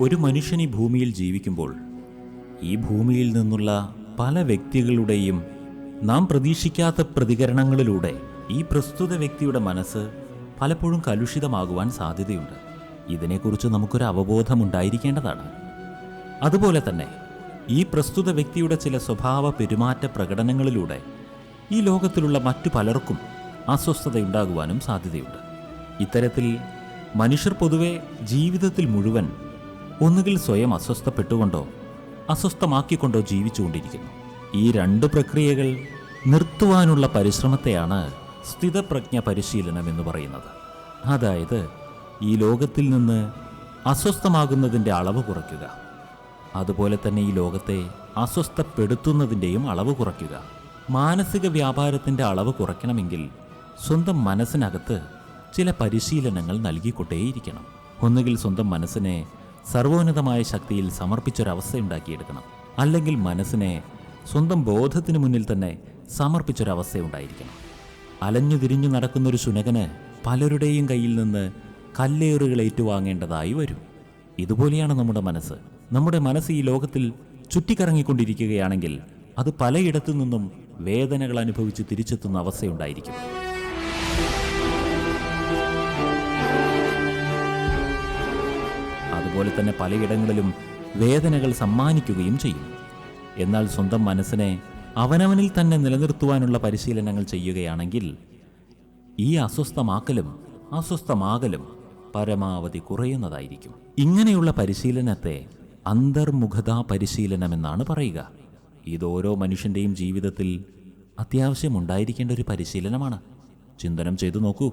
ഒരു മനുഷ്യൻ ഈ ഭൂമിയിൽ ജീവിക്കുമ്പോൾ ഈ ഭൂമിയിൽ നിന്നുള്ള പല വ്യക്തികളുടെയും നാം പ്രതീക്ഷിക്കാത്ത പ്രതികരണങ്ങളിലൂടെ ഈ പ്രസ്തുത വ്യക്തിയുടെ മനസ്സ് പലപ്പോഴും കലുഷിതമാകുവാൻ സാധ്യതയുണ്ട്. ഇതിനെക്കുറിച്ച് നമുക്കൊരു അവബോധമുണ്ടായിരിക്കേണ്ടതാണ് അതുപോലെ തന്നെ ഈ പ്രസ്തുത വ്യക്തിയുടെ ചില സ്വഭാവ പെരുമാറ്റ പ്രകടനങ്ങളിലൂടെ ഈ ലോകത്തിലുള്ള മറ്റു പലർക്കും അസ്വസ്ഥതയുണ്ടാകുവാനും സാധ്യതയുണ്ട്. ഇത്തരത്തിൽ മനുഷ്യർ പൊതുവെ ജീവിതത്തിൽ മുഴുവൻ ഒന്നുകിൽ സ്വയം അസ്വസ്ഥപ്പെട്ടുകൊണ്ടോ അസ്വസ്ഥമാക്കിക്കൊണ്ടോ ജീവിച്ചുകൊണ്ടിരിക്കുന്നു. ഈ രണ്ട് പ്രക്രിയകൾ നിർത്തുവാനുള്ള പരിശ്രമത്തെയാണ് സ്ഥിതപ്രജ്ഞ പരിശീലനം എന്ന് പറയുന്നത്. അതായത് ഈ ലോകത്തിൽ നിന്ന് അസ്വസ്ഥമാകുന്നതിന്റെ അളവ് കുറയ്ക്കുക. അതുപോലെ തന്നെ ഈ ലോകത്തെ അസ്വസ്ഥപ്പെടുത്തുന്നതിന്റെയും അളവ് കുറയ്ക്കുക. മാനസിക വ്യാപാരത്തിന്റെ അളവ് കുറയ്ക്കണമെങ്കിൽ സ്വന്തം മനസ്സിനകത്ത് ചില പരിശീലനങ്ങൾ നൽകിക്കൊണ്ടേയിരിക്കണം. ഒന്നുകിൽ സ്വന്തം മനസ്സിനെ സർവോന്നതമായ ശക്തിയിൽ സമർപ്പിച്ചൊരവസ്ഥയുണ്ടാക്കിയെടുക്കണം. അല്ലെങ്കിൽ മനസ്സിനെ സ്വന്തം ബോധത്തിന് മുന്നിൽ തന്നെ സമർപ്പിച്ചൊരവസ്ഥയുണ്ടായിരിക്കണം. അലഞ്ഞു തിരിഞ്ഞു നടക്കുന്നൊരു ശുനകന് പലരുടെയും കയ്യിൽ നിന്ന് കല്ലേറുകൾ ഏറ്റുവാങ്ങേണ്ടതായി വരും. ഇതുപോലെയാണ് നമ്മുടെ മനസ്സ്. നമ്മുടെ മനസ്സ് ഈ ലോകത്തിൽ ചുറ്റിക്കറങ്ങിക്കൊണ്ടിരിക്കുകയാണെങ്കിൽ അത് പലയിടത്തു നിന്നും വേദനകൾ അനുഭവിച്ച് തിരിച്ചെത്തുന്ന അവസ്ഥയുണ്ടായിരിക്കും. അതുപോലെ തന്നെ പലയിടങ്ങളിലും വേദനകൾ സമ്മാനിക്കുകയും ചെയ്യും. എന്നാൽ സ്വന്തം മനസ്സിനെ അവനവനിൽ തന്നെ നിലനിർത്തുവാനുള്ള പരിശീലനങ്ങൾ ചെയ്യുകയാണെങ്കിൽ ഈ അസ്വസ്ഥമാക്കലും അസ്വസ്ഥമാകലും പരമാവധി കുറയുന്നതായിരിക്കും. ഇങ്ങനെയുള്ള പരിശീലനത്തെ അന്തർമുഖതാ പരിശീലനമെന്നാണ് പറയുക. ഇത് ഓരോ മനുഷ്യന്റെയും ജീവിതത്തിൽ അത്യാവശ്യം ഉണ്ടായിരിക്കേണ്ട ഒരു പരിശീലനമാണ്. ചിന്തനം ചെയ്തു നോക്കൂ.